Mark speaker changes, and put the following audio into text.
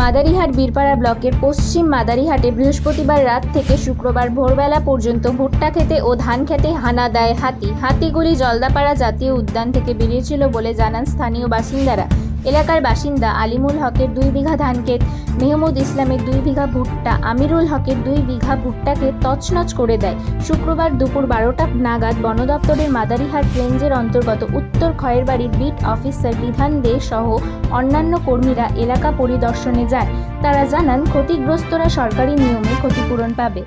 Speaker 1: মাদারিহাট বীরপাড়া ব্লকের পশ্চিম মাদারিহাটে বৃহস্পতিবার রাত থেকে শুক্রবার ভোরবেলা পর্যন্ত ভুট্টা খেতে ও ধান খেতে হানা দেয় হাতি। হাতিগুলি জলদাপাড়া জাতীয় উদ্যান থেকে বেরিয়েছিল বলে জানান স্থানীয় বাসিন্দারা। এলাকার বাসিন্দা আলিমুল হকের দুই বিঘা ধান ক্ষেত মেহমুদ ইসলামের দুই বিঘা ভুট্টা, আমিরুল হকের দুই বিঘা ভুট্টাকে তছনছ করে দেয়। শুক্রবার দুপুর বারোটা নাগাদ বন দপ্তরের মাদারিহাট রেঞ্জের অন্তর্গত উত্তর খয়েরবাড়ির বিট অফিসার বিধান দে সহ অন্যান্য কর্মীরা এলাকা পরিদর্শনে যায়। তারা জানান, ক্ষতিগ্রস্তরা সরকারি নিয়মে ক্ষতিপূরণ পাবে।